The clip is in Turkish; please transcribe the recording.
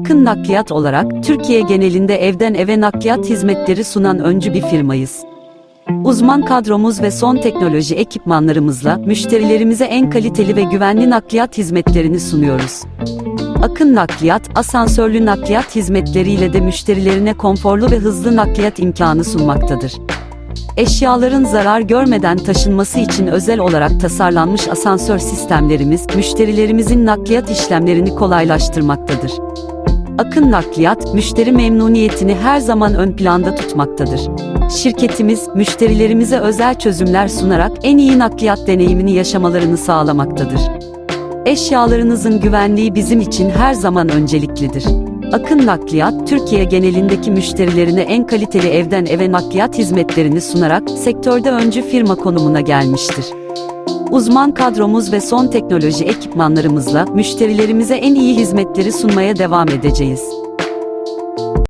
Akın Nakliyat olarak Türkiye genelinde evden eve nakliyat hizmetleri sunan öncü bir firmayız. Uzman kadromuz ve son teknoloji ekipmanlarımızla müşterilerimize en kaliteli ve güvenli nakliyat hizmetlerini sunuyoruz. Akın Nakliyat, asansörlü nakliyat hizmetleriyle de müşterilerine konforlu ve hızlı nakliyat imkanı sunmaktadır. Eşyaların zarar görmeden taşınması için özel olarak tasarlanmış asansör sistemlerimiz, müşterilerimizin nakliyat işlemlerini kolaylaştırmaktadır. Akın Nakliyat, müşteri memnuniyetini her zaman ön planda tutmaktadır. Şirketimiz, müşterilerimize özel çözümler sunarak en iyi nakliyat deneyimini yaşamalarını sağlamaktadır. Eşyalarınızın güvenliği bizim için her zaman önceliklidir. Akın Nakliyat, Türkiye genelindeki müşterilerine en kaliteli evden eve nakliyat hizmetlerini sunarak sektörde öncü firma konumuna gelmiştir. Uzman kadromuz ve son teknoloji ekipmanlarımızla müşterilerimize en iyi hizmetleri sunmaya devam edeceğiz.